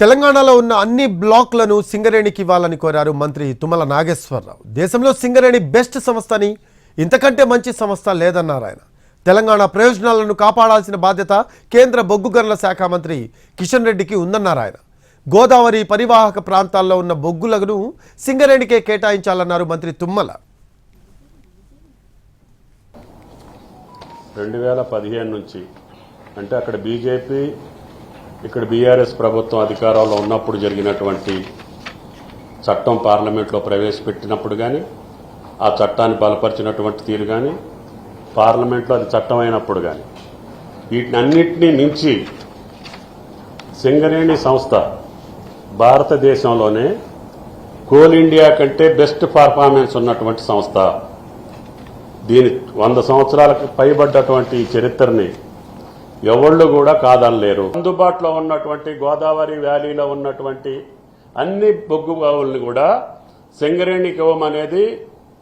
తెలంగాణలో ఉన్న అన్ని బ్లాక్లను సింగరేణికి ఇవ్వాలని కోరారు మంత్రి తుమ్మల నాగేశ్వరరావు. దేశంలో సింగరేణి బెస్ట్ సంస్థ అని ఇంతకంటే మంచి సంస్థ లేదన్నారు ఆయన. తెలంగాణ ప్రయోజనాలను కాపాడాల్సిన బాధ్యత కేంద్ర బొగ్గు గనుల శాఖ మంత్రి కిషన్ రెడ్డికి ఉందన్నారు ఆయన. గోదావరి పరివాహక ప్రాంతాల్లో ఉన్న బొగ్గులను సింగరేణికే కేటాయించాలన్నారు మంత్రి తుమ్మల. రెండు వేల పదిహేను నుంచి అంటే అక్కడ బీజేపీ ఇక్కడ బీఆర్ఎస్ ప్రభుత్వం అధికారంలో ఉన్నప్పుడు జరిగినటువంటి చట్టం పార్లమెంట్లో ప్రవేశపెట్టినప్పుడు కానీ ఆ చట్టాన్ని బలపరిచినటువంటి తీరు కానీ పార్లమెంట్లో అది చట్టం అయినప్పుడు కానీ వీటిని అన్నిటినీ మించి సింగరేణి సంస్థ భారతదేశంలోనే కోల్ ఇండియా కంటే బెస్ట్ పర్ఫార్మెన్స్ ఉన్నటువంటి సంస్థ. దీని వంద సంవత్సరాలకు పైబడ్డటువంటి చరిత్రని ఎవళ్ళు కూడా కాదనలేరు. అందుబాటులో ఉన్నటువంటి గోదావరి వ్యాలీలో ఉన్నటువంటి అన్ని బొగ్గు బావుల్ని కూడా సింగరేణికి ఇవ్వమనేది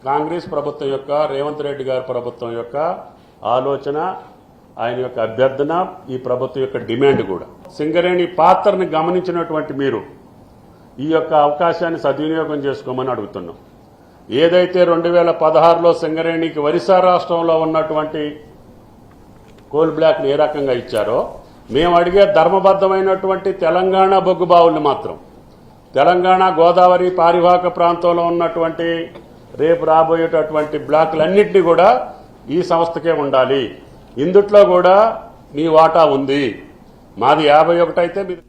కాంగ్రెస్ ప్రభుత్వం యొక్క రేవంత్ రెడ్డి గారి ప్రభుత్వం యొక్క ఆలోచన ఆయన యొక్క అభ్యర్థన ఈ ప్రభుత్వం యొక్క డిమాండ్ కూడా. సింగరేణి పాత్రని గమనించినటువంటి మీరు ఈ యొక్క అవకాశాన్ని సద్వినియోగం చేసుకోమని అడుగుతున్నాం. ఏదైతే రెండు వేల పదహారులో సింగరేణికి ఒరిస్సా రాష్ట్రంలో ఉన్నటువంటి కోల్ బ్లాక్ని ఏ రకంగా ఇచ్చారో మేము అడిగే ధర్మబద్ధమైనటువంటి తెలంగాణ బొగ్గు బావుల్ని మాత్రం. తెలంగాణ గోదావరి పారివాహక ప్రాంతంలో ఉన్నటువంటి రేపు రాబోయేటటువంటి బ్లాకులన్నింటినీ కూడా ఈ సంస్థకే ఉండాలి. ఇందుట్లో కూడా మీ వాటా ఉంది. మాది యాభై ఒకటైతే మీరు